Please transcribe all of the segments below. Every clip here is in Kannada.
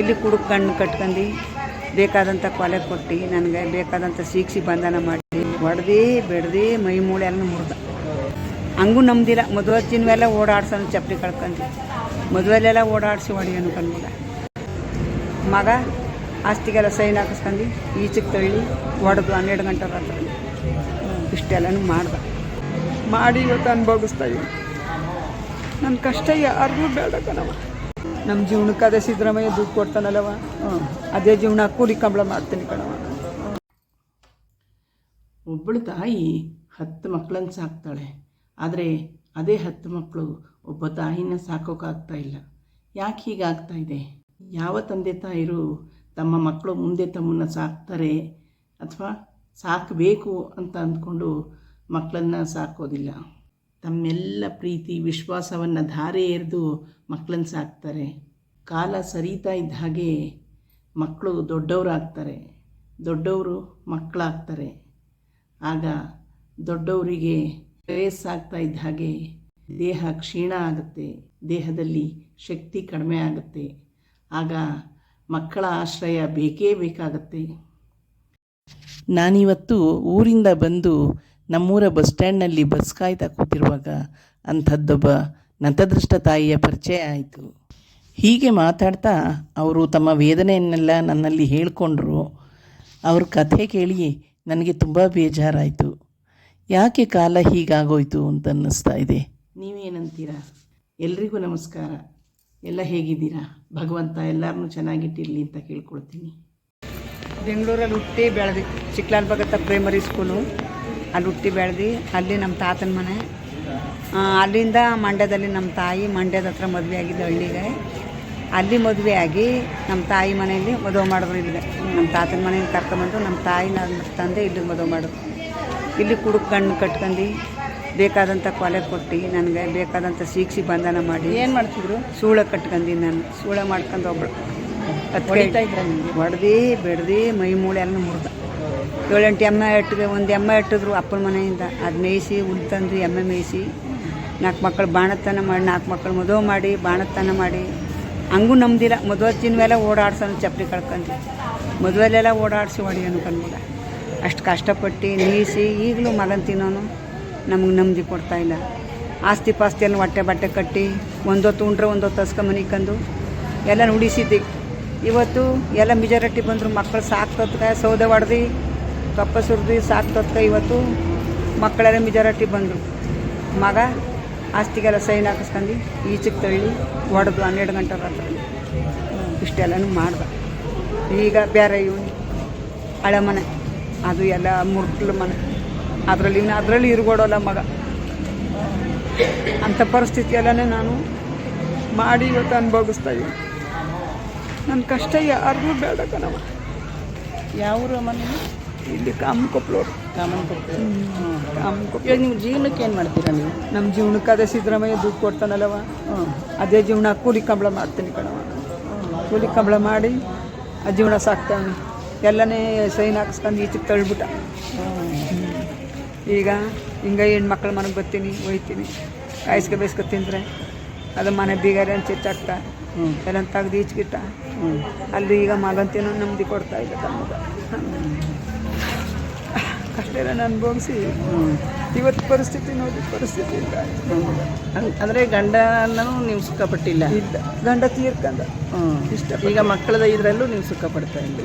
ಇಲ್ಲಿ ಕುಡುಕ್ ಕಣ್ಣು ಕಟ್ಕೊಂಡು ಬೇಕಾದಂಥ ಕೊಲೆ ಕೊಟ್ಟು ನನಗೆ ಬೇಕಾದಂಥ ಶೀಕ್ಷಿ ಬಂಧನ ಮಾಡಿ ಹೊಡೆದು, ಬೆಡ್ದು, ಮೈ ಮೂಳೆ ಎಲ್ಲ ಮುರಿದ. ಹಂಗೂ ನಮ್ದಿಲ್ಲ. ಮದುವೆ ಮೇಲೆ ಓಡಾಡ್ಸೋನು ಚಪ್ಪಲಿ ಕಳ್ಕೊಂಡು ಮದುವೆಲೆಲ್ಲ ಓಡಾಡಿಸಿ ಹೊಡಿಯೋನು ಕಣ್ಮಗ ಮಗ ಆಸ್ತಿಗೆಲ್ಲ ಸೈನ್ ಹಾಕಿಸ್ಕೊಂಡು ಈಚೆಗೆ ತಳ್ಳಿ ಹೊಡೆದು ಹನ್ನೆರಡು ಗಂಟೆ ರಾತ್ರಿ ಇಷ್ಟೆಲ್ಲನೂ ಮಾಡ್ದ. ಮಾಡಿ ಇವತ್ತು ಅನುಭವಿಸ್ತಾ ಇದ್ದೀನಿ. ನನ್ನ ಕಷ್ಟ ಯಾರಿಗೂ ಬೇಡ ಕಣವ ನಮ್ಮ ಜೀವನಕ್ಕೆ ಅದೇ ಸಿದ್ದರಾಮಯ್ಯ ದುಡ್ಡು ಕೊಡ್ತಾನಲ್ಲವ? ಅದೇ ಜೀವನ ಕೂಲಿ ಕಂಬಳ ಮಾಡ್ತೀನಿ ಕಣವ ಒಬ್ಬಳು ತಾಯಿ ಹತ್ತು ಮಕ್ಕಳನ್ನು ಸಾಕ್ತಾಳೆ. ಆದರೆ ಅದೇ ಹತ್ತು ಮಕ್ಕಳು ಒಬ್ಬ ತಾಯಿನ ಸಾಕೋಕ್ಕಾಗ್ತಾ ಇಲ್ಲ. ಯಾಕೆ ಹೀಗಾಗ್ತಾ ಇದೆ? ಯಾವ ತಂದೆ ತಾಯಿರು ತಮ್ಮ ಮಕ್ಕಳು ಮುಂದೆ ತಮ್ಮನ್ನು ಸಾಕ್ತಾರೆ ಅಥವಾ ಸಾಕಬೇಕು ಅಂತ ಅಂದ್ಕೊಂಡು ಮಕ್ಕಳನ್ನು ಸಾಕೋದಿಲ್ಲ? ತಮ್ಮೆಲ್ಲ ಪ್ರೀತಿ, ವಿಶ್ವಾಸವನ್ನು ಧಾರೆ ಎರೆದು ಮಕ್ಕಳನ್ನು ಸಾಕ್ತಾರೆ. ಕಾಲ ಸರಿತಾ ಇದ್ದ ಹಾಗೆ ಮಕ್ಕಳು ದೊಡ್ಡವರಾಗ್ತಾರೆ. ದೊಡ್ಡವರು ಮಕ್ಕಳಾಗ್ತಾರೆ ಆಗ ದೊಡ್ಡವರಿಗೆ ವಯಸ್ಸಾಗ್ತಾ ಇದ್ದ ಹಾಗೆ ದೇಹ ಕ್ಷೀಣ ಆಗುತ್ತೆ. ದೇಹದಲ್ಲಿ ಶಕ್ತಿ ಕಡಿಮೆ ಆಗುತ್ತೆ. ಆಗ ಮಕ್ಕಳ ಆಶ್ರಯ ಬೇಕೇ ಬೇಕಾಗತ್ತೆ. ನಾನಿವತ್ತು ಊರಿಂದ ಬಂದು ನಮ್ಮೂರ ಬಸ್ ಸ್ಟ್ಯಾಂಡ್ನಲ್ಲಿ ಬಸ್ ಕಾಯ್ತಾ ಕೂತಿರುವಾಗ ಅಂಥದ್ದೊಬ್ಬ ನತದೃಷ್ಟ ತಾಯಿಯ ಪರಿಚಯ ಆಯಿತು. ಹೀಗೆ ಮಾತಾಡ್ತಾ ಅವರು ತಮ್ಮ ವೇದನೆಯನ್ನೆಲ್ಲ ನನ್ನಲ್ಲಿ ಹೇಳಿಕೊಂಡ್ರು. ಅವ್ರ ಕಥೆ ಕೇಳಿ ನನಗೆ ತುಂಬ ಬೇಜಾರಾಯಿತು. ಯಾಕೆ ಕಾಲ ಹೀಗಾಗೋಯ್ತು ಅಂತ ಅನ್ನಿಸ್ತಾ ಇದೆ. ನೀವೇನಂತೀರಾ? ಎಲ್ರಿಗೂ ನಮಸ್ಕಾರ. ಎಲ್ಲ ಹೇಗಿದ್ದೀರಾ? ಭಗವಂತ ಎಲ್ಲರನ್ನೂ ಚೆನ್ನಾಗಿಟ್ಟಿರಲಿ ಅಂತ ಕೇಳ್ಕೊಳ್ತೀನಿ. ಬೆಂಗಳೂರಲ್ಲಿ ಹುಟ್ಟಿ ಬೆಳೆದಿ ಚಿಕ್ಕಲಾಲ್ ಭಗತ ಪ್ರೈಮರಿ ಸ್ಕೂಲು ಅಲ್ಲಿ ಹುಟ್ಟಿ ಬೆಳೆದು ಅಲ್ಲಿ ನಮ್ಮ ತಾತನ ಮನೆ. ಅಲ್ಲಿಂದ ಮಂಡ್ಯದಲ್ಲಿ ನಮ್ಮ ತಾಯಿ ಮಂಡ್ಯದ ಹತ್ರ ಮದುವೆ ಆಗಿದ್ದು ಹಳ್ಳಿಗೆ. ಅಲ್ಲಿ ಮದುವೆ ಆಗಿ ನಮ್ಮ ತಾಯಿ ಮನೆಯಲ್ಲಿ ಮದುವೆ ಮಾಡಿದ್ರು ಇಲ್ಲಿಗೆ. ನಮ್ಮ ತಾತನ ಮನೆಯಲ್ಲಿ ಕರ್ಕೊಂಬಂದು ನಮ್ಮ ತಾಯಿ ನನ್ನ ತಂದೆ ಇಲ್ಲಿಗೆ ಮದುವೆ ಮಾಡಿದ್ರು. ಇಲ್ಲಿ ಕುಡುಕ್ ಕಣ್ಣು ಕಟ್ಕೊಂಡು ಬೇಕಾದಂಥ ಕೊಲೆ ಕೊಟ್ಟು ನನಗೆ ಬೇಕಾದಂಥ ಶಿಕ್ಷೆ ಬಂಧನ ಮಾಡಿ ಏನು ಮಾಡ್ತಿದ್ರು? ಸೂಳ ಕಟ್ಕೊಂಡು ನಾನು ಸೂಳ ಮಾಡ್ಕೊಂಡು ಒಬ್ಬಳು ಹೊಡೆದು ಬೆಡ್ದು ಮೈ ಮೂಳೆ ಎಲ್ಲ ಮುರಿದ. ಏಳೆಂಟು ಎಮ್ಮೆ ಎಟ್ಟಿಗೆ ಒಂದು ಎಮ್ಮೆ ಇಟ್ಟಿದ್ರು ಅಪ್ಪನ ಮನೆಯಿಂದ. ಅದು ಮೇಯಿಸಿ ಹುಲ್ ತಂದು ಎಮ್ಮೆ ಮೇಯಿಸಿ, ನಾಲ್ಕು ಮಕ್ಕಳು ಬಾಣತನ ಮಾಡಿ, ನಾಲ್ಕು ಮಕ್ಕಳು ಮದುವೆ ಮಾಡಿ, ಬಾಣತನ ಮಾಡಿ. ಹಂಗೂ ನಮ್ದಿಲ್ಲ ಮದುವೆ ಮೇಲೆ ಓಡಾಡ್ಸೋನು ಚಪ್ಪಲಿ ಕಳ್ಕೊಂಡು ಮದುವೆಲೆಲ್ಲ ಓಡಾಡಿಸಿ ಹೊಡಿ ಕಣ್ಮಗ. ಅಷ್ಟು ಕಷ್ಟಪಟ್ಟು ನೀಸಿ, ಈಗಲೂ ಮಗನ ತಿನ್ನೋನು ನಮಗೆ ಕೊಡ್ತಾ ಕೊಡ್ತಾಯಿಲ್ಲ ಆಸ್ತಿ ಪಾಸ್ತಿಯನ್ನು ಹೊಟ್ಟೆ ಬಟ್ಟೆ ಕಟ್ಟಿ, ಒಂದೊತ್ತು ಉಂಡ್ರೆ ಒಂದೊತ್ತು ಹಸ್ಕ ಮನಿಕಂದು ಎಲ್ಲ ನುಡಿಸಿದ್ದೆ ಇವತ್ತು ಎಲ್ಲ ಮೆಜಾರಿಟಿ ಬಂದರು ಮಕ್ಕಳು ಸಾಕ್ತತ್ಕ ಸೌದೆ ಹೊಡೆದು ಕಪ್ಪ ಸುರಿದು ಸಾಕ್ತೊತ್ಕ ಇವತ್ತು ಮಕ್ಕಳೆಲ್ಲ ಮೆಜಾರಿಟಿ ಬಂದರು. ಮಗ ಆಸ್ತಿಗೆಲ್ಲ ಸೈನ್ ಹಾಕಿಸ್ಕೊಂಡು ಈಚೆಗೆ ತಳ್ಳಿ ಹೊಡೆದು ಹನ್ನೆರಡು ಗಂಟೆ ರಾತ್ರಿ ಇಷ್ಟೆಲ್ಲನೂ ಮಾಡ್ದೆ. ಈಗ ಬೇರೆ ಇವನು ಹಳೆ ಮನೆ. ಅದು ಎಲ್ಲ ಮುರ್ಕ್ಲ ಮನೆ. ಅದರಲ್ಲಿ ಇವನು, ಅದರಲ್ಲಿ ಇರ್ಗೋಡಲ್ಲ ಮಗ. ಅಂಥ ಪರಿಸ್ಥಿತಿಯಲ್ಲೇ ನಾನು ಮಾಡಿ ಇವತ್ತು ಅನುಭವಿಸ್ತಾ ಇದ್ದೀನಿ. ನನ್ನ ಕಷ್ಟ ಯಾರಿಗೂ ಬೇಡ ಕಣವ ಯಾವ ಮನೇಲಿ ಇಲ್ಲಿ ಕಾಮಕೊಪ್ಲವ್ರು ಕಾಮನ್ ಕೊಪ್ಪಳ ಕಾಮನ್ ಇವಾಗ ನೀವು ಜೀವನಕ್ಕೆ ಏನು ಮಾಡ್ತೀರಾ ನೀವು? ನಮ್ಮ ಜೀವನಕ್ಕೆ ಅದೇ ಸಿದ್ದರಾಮಯ್ಯ ದುಡ್ಡು ಕೊಡ್ತಾನಲ್ಲವ? ಅದೇ ಜೀವನ ಕೂಲಿ ಕಂಬಳ ಮಾಡ್ತೀನಿ ಕಣವ ಕೂಲಿ ಕಂಬಳ ಮಾಡಿ ಆ ಜೀವನ ಸಾಕ್ತಾನೆ. ಎಲ್ಲನೇ ಸೈನ್ ಹಾಕಿಸ್ಕೊಂಡು ಈಚೆಗೆ ತಳ್ಬಿಟ್ಟ. ಈಗ ಹಿಂಗೆ ಹೆಣ್ಮಕ್ಳ ಮನೆಗೆ ಬರ್ತೀನಿ ಒಯ್ತೀನಿ. ಕಾಯಿಸ್ಕೊ ಬೇಯಿಸ್ಕೊ ತಿಂದರೆ ಅದು ಮನೆ ಬೀಗಾರ ಅಂತ ಚೆಚ್ಚಾಕ್ತ ಹ್ಞೂ ಎಲ್ಲ ತೆಗ್ದು ಈಚೆಗಿಟ್ಟ ಹ್ಞೂ ಅಲ್ಲಿ ಈಗ ಮಗಂತೇನೋ ನೆಮ್ಮದಿ ಕೊಡ್ತಾ ಇಲ್ಲ ತಮ್ಮಗ. ಕಷ್ಟ ನಾನು ಅನುಭವಿಸಿ. ಇವತ್ತು ಪರಿಸ್ಥಿತಿ ನೋಡಿ ಪರಿಸ್ಥಿತಿ ಇಲ್ಲ. ಅಂದರೆ ಗಂಡನೂ ನೀವು ಸುಖಪಟ್ಟಿಲ್ಲ? ಇಲ್ಲ. ಗಂಡ ತೀರ್ಕಂದ. ಹ್ಞೂ ಇಷ್ಟ ಈಗ ಮಕ್ಕಳದ ಇದರಲ್ಲೂ ನೀವು ಸುಖ ಪಡ್ತಾ ಇಲ್ಲ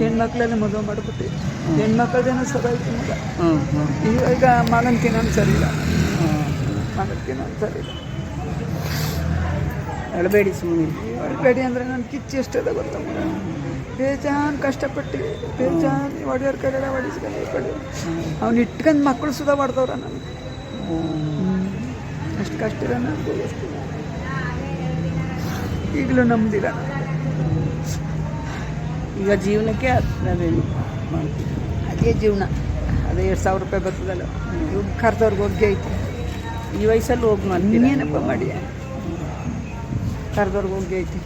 ಹೆಣ್ಮಕ್ಳೆಲ್ಲ ಮದುವೆ ಮಾಡಿಬಿಟ್ಟು. ಹೆಣ್ಮಕ್ಳದೇನೋ ಸದಾಯ್ತು ಮಗ ಹ್ಞೂ ಹ್ಞೂ ಈಗ ಈಗ ಮಗನ ತಿನ್ನೋನು ಸರಿ ಇಲ್ಲ ಹ್ಞೂ ಮಗನ ತಿನ್ನೋನು ಸರಿ ಇಲ್ಲ ಅಳಬೇಡಿ ಸುಮ್ಮನೆ ಅಳಬೇಡಿ ಅಂದರೆ ನನ್ನ ಕಿಚ್ಚು ಎಷ್ಟದ ಗೊತ್ತ ಮಗ ಬೇಜಾನ್ ಕಷ್ಟಪಟ್ಟು ಬೇಜಾನ್ ಹೊಡೆಯೋರ್ ಕಡೆ ಒಡಿಸ್ಕೊಂಡು ಕಡೆ ಅವ್ನು ಇಟ್ಕೊಂಡು ಮಕ್ಕಳು ಸುಧಾ ಹೊಡೆದವ್ರ ನನಗೆ ಅಷ್ಟು ಕಷ್ಟ ನಾನು. ಅನುಭವಿಸ್ತೀನಿ ಈಗಲೂ ನಮ್ದಿಲ್ಲ ಈಗ ಜೀವನಕ್ಕೆ ಅದೇನು ಮಾಡ್ತೀವಿ? ಅದೇ ಜೀವನ. ಅದೇ ಎರಡು ಸಾವಿರ ರೂಪಾಯಿ ಬರ್ತದಲ್ಲ. ಇವ್ ಕರ್ದವ್ರಿಗೆ ಹೋಗಿ ಐತೆ. ಈ ವಯಸ್ಸಲ್ಲಿ ಹೋಗಿ ಮಾಡ್ತೀನಿ ಏನಪ್ಪ ಮಾಡಿ ಕರ್ದವ್ರಿಗೆ ಹೋಗಿ ಐತಿ.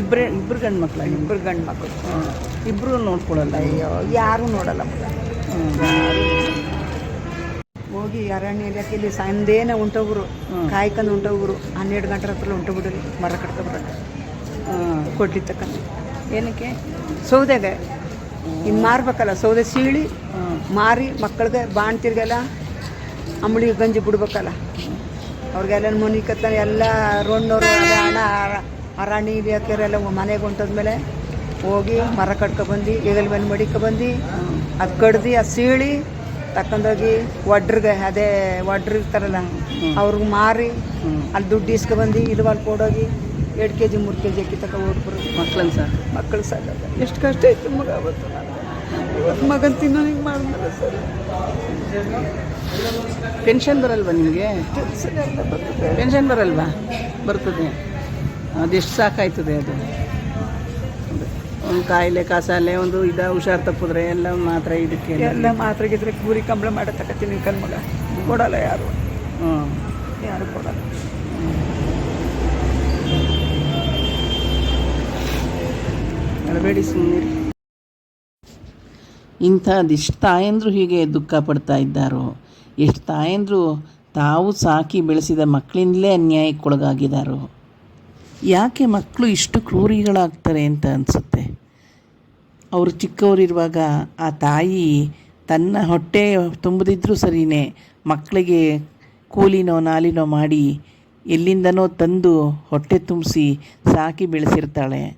ಇಬ್ಬರೇ ಇಬ್ಬರು ಗಂಡು ಮಕ್ಕಳು ಇಬ್ಬರು ಗಂಡು ಮಕ್ಕಳು ಇಬ್ಬರು ನೋಡ್ಕೊಳ್ಳಲ್ಲ ಅಯ್ಯೋ ಯಾರೂ ನೋಡಲ್ಲ ಹೋಗಿ ಅರಣ್ಯ ಇಲಾಖೆಯಲ್ಲಿ ಸಂದೇನ ಉಂಟೋಗ್ರು ಕಾಯ್ಕೊಂಡು ಉಂಟೋಗ್ರು ಹನ್ನೆರಡು ಗಂಟೆ ಹತ್ರ ಉಂಟೋಗ್ಬಿಡ್ರಿ ಮರ ಕಟ್ಕೊಬರಕ್ಕೆ ಕೊಡ್ಲಿ ತಕ್ಕಂತ ಏನಕ್ಕೆ? ಸೌದೆಗೆ. ಇನ್ನು ಮಾರ್ಬೇಕಲ್ಲ ಸೌದೆ ಸೀಳಿ ಮಾರಿ ಮಕ್ಕಳಿಗೆ ಬಾಣ್ತಿರ್ಗೆಲ್ಲ ಅಂಬಳಿ ಗಂಜಿ ಬಿಡ್ಬೇಕಲ್ಲ. ಅವ್ರಿಗೆಲ್ಲ ಮನೆ ಕತ್ತ ಎಲ್ಲ ರೋಣ್ಣೋರು ಹಣ ಅರ- ರಾಣಿ ಇಲಾಖೆಯವರೆಲ್ಲ ಮನೆಗೆ ಹೊಂಟದ್ಮೇಲೆ ಹೋಗಿ ಮರ ಕಟ್ಕೊಬಂದು ಮಡಿಕೊ ಬಂದು ಮಡಿಕೊಬಂದು ಅದು ಕಡ್ದು ಅದು ಸೀಳಿ ತಕೊಂಡೋಗಿ ಒಡ್ರಿಗೆ ಅದೇ ಒಡ್ರು ಇರ್ತಾರಲ್ಲ ಅವ್ರಿಗೆ ಮಾರಿ ಅಲ್ಲಿ ದುಡ್ಡು ಇಸ್ಕೊಬಂದು ಇಲ್ಲಿ ಅಲ್ಲಿ ಕೊಡೋಗಿ ಎರಡು ಕೆ ಜಿ ಮೂರು ಕೆ ಜಿ ಅಕ್ಕಿ ತಕ ಮಕ್ಳನ್ನ ಸರ್? ಮಕ್ಕಳು ಸರ್. ಎಷ್ಟು ಕಷ್ಟ ಇತ್ತು ಮಗ ಅವತ್ತು. ಇವತ್ತು ಮಗನ್ ತಿನ್ನೋ ಹಿಂಗೆ ಮಾಡಿದ್ನಲ್ಲ ಸರ್. ಪೆನ್ಷನ್ ಬರಲ್ವಾ ನಿಮಗೆ? ಪೆನ್ಷನ್ ಬರಲ್ವಾ? ಬರ್ತದೆ. ಅದೆಷ್ಟು ಸಾಕಾಯ್ತದೆ ಅದು. ಒಂದು ಕಾಯಿಲೆ ಕಾಸಾಲೆ ಒಂದು ಇದ ಹುಷಾರು ತಪ್ಪಿದ್ರೆ ಎಲ್ಲ ಮಾತ್ರ ಇದಕ್ಕೆ ಎಲ್ಲ ಮಾತ್ರ ಗಿದ್ರೆ ಕೂರಿ ಕಂಬಳ ಮಾಡೋ ಕಣ್ಮಗ ಕಣ್ ಮಗ ಕೊಡಲ್ಲ ಯಾರು. ಹ್ಞೂ ಯಾರು ಕೊಡಲ್ಲ. ಅಳಬೇಡಿ ಸುಮ್ಮನೆ ಇಂಥದಿಷ್ಟು ತಾಯಂದ್ರು ಹೀಗೆ ದುಃಖ ಪಡ್ತಾ ಇದ್ದಾರೋ? ಎಷ್ಟು ತಾಯಂದ್ರು ತಾವು ಸಾಕಿ ಬೆಳೆಸಿದ ಮಕ್ಕಳಿಂದಲೇ ಅನ್ಯಾಯಕ್ಕೊಳಗಾಗಿದ್ದಾರೋ? ಯಾಕೆ ಮಕ್ಕಳು ಇಷ್ಟು ಕ್ರೂರಿಗಳಾಗ್ತಾರೆ ಅಂತ ಅನಿಸುತ್ತೆ? ಅವರು ಚಿಕ್ಕವರಿರುವಾಗ ಆ ತಾಯಿ ತನ್ನ ಹೊಟ್ಟೆ ತುಂಬದಿದ್ದರೂ ಸರಿಯೇ ಮಕ್ಕಳಿಗೆ ಕೂಲಿನೋ ನಾಲಿನೋ ಮಾಡಿ ಎಲ್ಲಿಂದನೋ ತಂದು ಹೊಟ್ಟೆ ತುಂಬಿಸಿ ಸಾಕಿ ಬೆಳೆಸಿರ್ತಾಳೆ.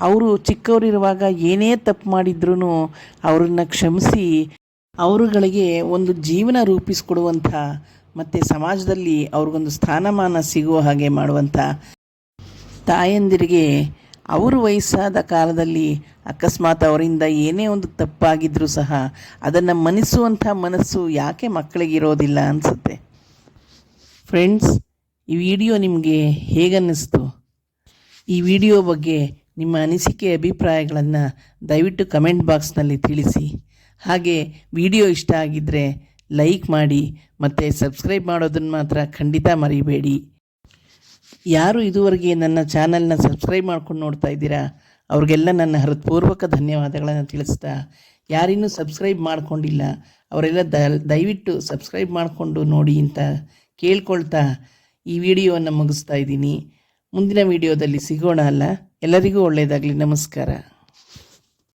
ಅವರು ಚಿಕ್ಕವರಿರುವಾಗ ಏನೇ ತಪ್ಪು ಮಾಡಿದ್ರೂ ಅವರನ್ನು ಕ್ಷಮಿಸಿ ಅವರುಗಳಿಗೆ ಒಂದು ಜೀವನ ರೂಪಿಸ್ಕೊಡುವಂಥ ಮತ್ತು ಸಮಾಜದಲ್ಲಿ ಅವ್ರಿಗೊಂದು ಸ್ಥಾನಮಾನ ಸಿಗುವ ಹಾಗೆ ಮಾಡುವಂಥ ತಾಯಂದಿರಿಗೆ ಅವರು ವಯಸ್ಸಾದ ಕಾಲದಲ್ಲಿ ಅಕಸ್ಮಾತ್ ಅವರಿಂದ ಏನೇ ಒಂದು ತಪ್ಪಾಗಿದ್ದರೂ ಸಹ ಅದನ್ನು ಮನಿಸುವಂಥ ಮನಸ್ಸು ಯಾಕೆ ಮಕ್ಕಳಿಗಿರೋದಿಲ್ಲ ಅನಿಸುತ್ತೆ. ಫ್ರೆಂಡ್ಸ್ ಈ ವಿಡಿಯೋ ನಿಮಗೆ ಹೇಗನ್ನಿಸ್ತು? ಈ ವಿಡಿಯೋ ಬಗ್ಗೆ ನಿಮ್ಮ ಅನಿಸಿಕೆ ಅಭಿಪ್ರಾಯಗಳನ್ನು ದಯವಿಟ್ಟು ಕಮೆಂಟ್ ಬಾಕ್ಸ್ನಲ್ಲಿ ತಿಳಿಸಿ. ಹಾಗೆ ವಿಡಿಯೋ ಇಷ್ಟ ಆಗಿದ್ದರೆ ಲೈಕ್ ಮಾಡಿ ಮತ್ತು ಸಬ್ಸ್ಕ್ರೈಬ್ ಮಾಡೋದನ್ನು ಮಾತ್ರ ಖಂಡಿತ ಮರಿಬೇಡಿ. ಯಾರು ಇದುವರೆಗೆ ನನ್ನ ಚಾನಲ್ನ ಸಬ್ಸ್ಕ್ರೈಬ್ ಮಾಡ್ಕೊಂಡು ನೋಡ್ತಾ ಇದ್ದೀರಾ? ಅವ್ರಿಗೆಲ್ಲ ನನ್ನ ಹೃತ್ಪೂರ್ವಕ ಧನ್ಯವಾದಗಳನ್ನು ತಿಳಿಸ್ತಾ, ಯಾರಿನ್ನೂ ಸಬ್ಸ್ಕ್ರೈಬ್ ಮಾಡ್ಕೊಂಡಿಲ್ಲ, ಅವರೆಲ್ಲ ದ, ದಯವಿಟ್ಟು ಸಬ್ಸ್ಕ್ರೈಬ್ ಮಾಡಿಕೊಂಡು ನೋಡಿ ಅಂತ ಕೇಳ್ಕೊಳ್ತಾ ಈ ವಿಡಿಯೋವನ್ನು ಮುಗಿಸ್ತಾ ಇದ್ದೀನಿ. ಮುಂದಿನ ವಿಡಿಯೋದಲ್ಲಿ ಸಿಗೋಣ ಅಲ್ಲ? ಎಲ್ಲರಿಗೂ ಒಳ್ಳೆಯದಾಗಲಿ. ನಮಸ್ಕಾರ.